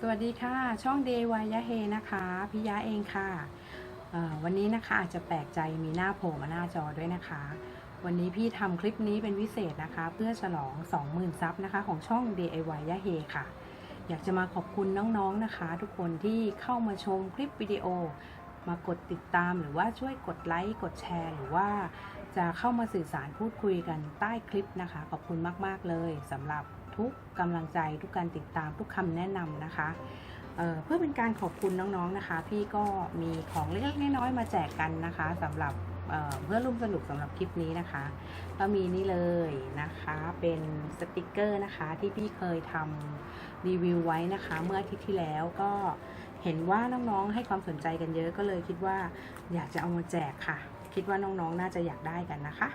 สวัสดีค่ะ ช่องเดวายะเฮนะคะพิยะเองค่ะวันนี้นะคะอาจจะแปลกใจมีหน้าโผล่มาหน้าจอด้วยนะคะ วันนี้พี่ทำคลิปนี้เป็นพิเศษนะคะ เพื่อฉลอง 20,000 ซับนะคะ ของช่อง DIY ยะเฮค่ะ อยากจะมาขอบคุณน้องๆนะคะ ทุกคนที่เข้ามาชมคลิปวิดีโอ มากดติดตามหรือว่าช่วยกดไลค์กดแชร์ หรือว่าจะเข้ามาสื่อสารพูดคุยกันใต้คลิปนะคะ ขอบคุณมาก ๆ เลยสำหรับ ทุกกำลังใจทุกการติดตามทุกคำแนะนำนะคะเเพื่อเป็นการขอบคุณน้องๆนะคะ พี่ก็มีของเล็กๆน้อยๆมาแจกกันนะคะสำหรับเเพื่อร่วมสนุกสำหรับคลิปนี้นะคะ ก็มีนี่เลยนะคะเป็นสติกเกอร์นะคะที่พี่เคยทำรีวิวไว้นะคะ เมื่ออาทิตย์ที่แล้วก็เห็นว่าน้องๆให้ความสนใจกันเยอะก็เลยคิดว่าอยากจะเอามาแจกค่ะ คิดว่าน้องๆน่าจะอยากได้กันนะคะ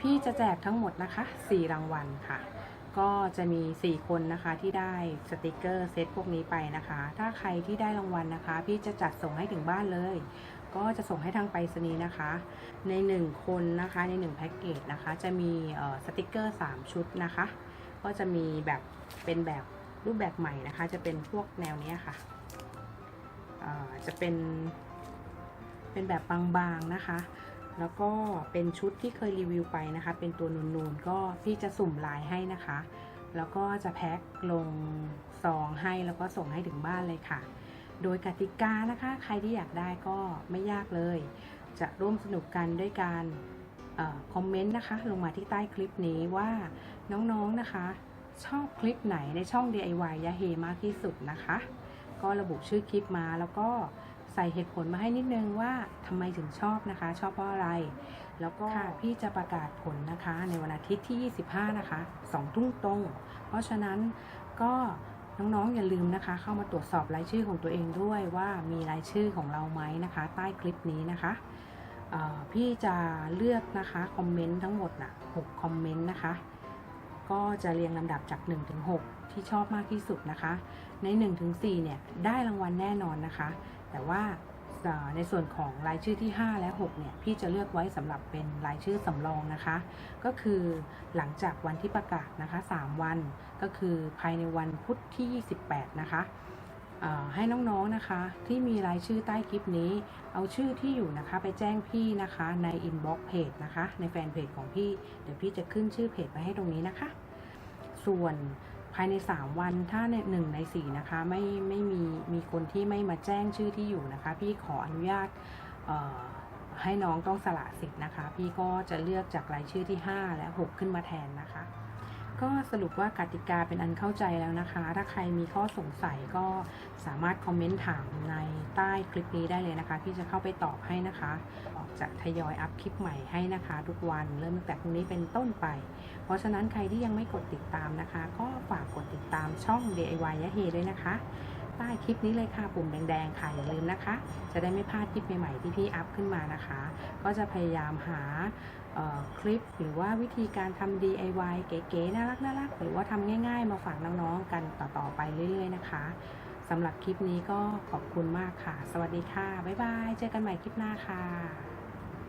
พี่จะแจกทั้งหมดนะคะ 4 รางวัลค่ะ ก็จะมี 4 คนนะคะที่ได้สติกเกอร์เซตพวกนี้ไปนะคะ ถ้าใครที่ได้รางวัลนะคะ พี่จะจัดส่งให้ถึงบ้านเลย ก็จะส่งให้ทางไปรษณีย์นะคะ ใน 1 คนนะคะใน1แพ็กเกจนะคะจะมีสติกเกอร์ 3 ชุดนะคะ ก็จะมีแบบเป็นแบบรูปแบบใหม่นะคะ จะเป็นพวกแนวเนี้ยค่ะจะเป็นเป็นแบบบางๆนะคะ แล้วก็เป็นชุดที่เคยรีวิวไปนะคะ เป็นตัวนูนๆก็พี่จะสุ่มลายให้นะคะ แล้วก็จะแพ็คลงซองให้แล้วก็ส่งให้ถึงบ้านเลยค่ะ โดยกติกานะคะ ใครที่อยากได้ก็ไม่ยากเลย จะร่วมสนุกกันด้วยการอคอมเมนต์นะคะ ลงมาที่ใต้คลิปนี้ว่าน้องๆนะคะ ชอบคลิปไหนในช่อง DIY ยะเฮมากที่สุดนะคะ ก็ระบุชื่อคลิปมาแล้วก็ ส่เหตุผลมาให้นิดนึงว่าทำไมถึงชอบนะคะ ชอบเพราะอะไร แล้วก็พี่จะประกาศผลนะคะ ในวันอาทิตย์ที่ 25 นะคะ2ทุ่มตรง เพราะฉะนั้นก็น้องๆ อย่าลืมนะคะ เข้ามาตรวจสอบรายชื่อของตัวเองด้วยว่ามีรายชื่อของเราไหมนะคะ ใต้คลิปนี้นะคะเอ่อพี่จะเลือกนะคะคอมเมนต์ทั้งหมดนะ6คอมเมนต์นะคะ ก็จะเรียงลำดับจาก1ถึง6ที่ชอบมากที่สุดนะคะ ใน1ถึง4เนี่ยได้รางวัลแน่นอนนะคะ แต่ว่าในส่วนของรายชื่อที่ 5 และ 6 เนี่ย พี่จะเลือกไว้สำหรับเป็นรายชื่อสำรองนะคะ ก็คือหลังจากวันที่ประกาศนะคะ 3 วันก็คือภายในวันพุธที่ 28 นะคะให้น้องๆนะคะที่มีรายชื่อใต้คลิปนี้ เอาชื่อที่อยู่นะคะ ไปแจ้งพี่นะคะในอินบ็อกเพจนะคะ ในแฟนเพจของพี่ เดี๋ยวพี่จะขึ้นชื่อเพจไว้ให้ตรงนี้นะคะ ส่วน ภายใน 3 วันถ้าในหนึ่งใน4นะคะไม่ไม่มีมีคนที่ไม่มาแจ้งชื่อที่อยู่นะคะ พี่ขออนุญาตให้น้องต้องสละสิทธิ์นะคะ พี่ก็จะเลือกจากรายชื่อที่ 5 และ 6 ขึ้นมาแทนนะคะ ก็สรุปว่ากติกาเป็นอันเข้าใจแล้วนะคะ ถ้าใครมีข้อสงสัยก็สามารถคอมเมนต์ถามในใต้คลิปนี้ได้เลยนะคะ พี่จะเข้าไปตอบให้นะคะ ออกจากทยอยอัพคลิปใหม่ให้นะคะ ทุกวันเริ่มตั้งแต่พรุ่งนี้เป็นต้นไป เพราะฉะนั้นใครที่ยังไม่กดติดตามนะคะ ก็ฝากกดติดตามช่อง DIY ยะเฮด้วยนะคะ ใต้คลิปนี้เลยค่ะ ปุ่มแดงๆค่ะอย่าลืมนะคะ จะได้ไม่พลาดคลิปใหม่ๆที่พี่อัพขึ้นมานะคะ ก็จะพยายามหาคลิปหรือว่าวิธีการทำ DIY เก๋ๆน่ารักน่ารักหรือว่าทำง่ายๆ มาฝากน้องๆกันต่อๆไปเรื่อย ๆ นะคะสำหรับคลิปนี้ก็ขอบคุณมากค่ะ สวัสดีค่ะ บ๊ายบาย เจอกันใหม่คลิปหน้าค่ะ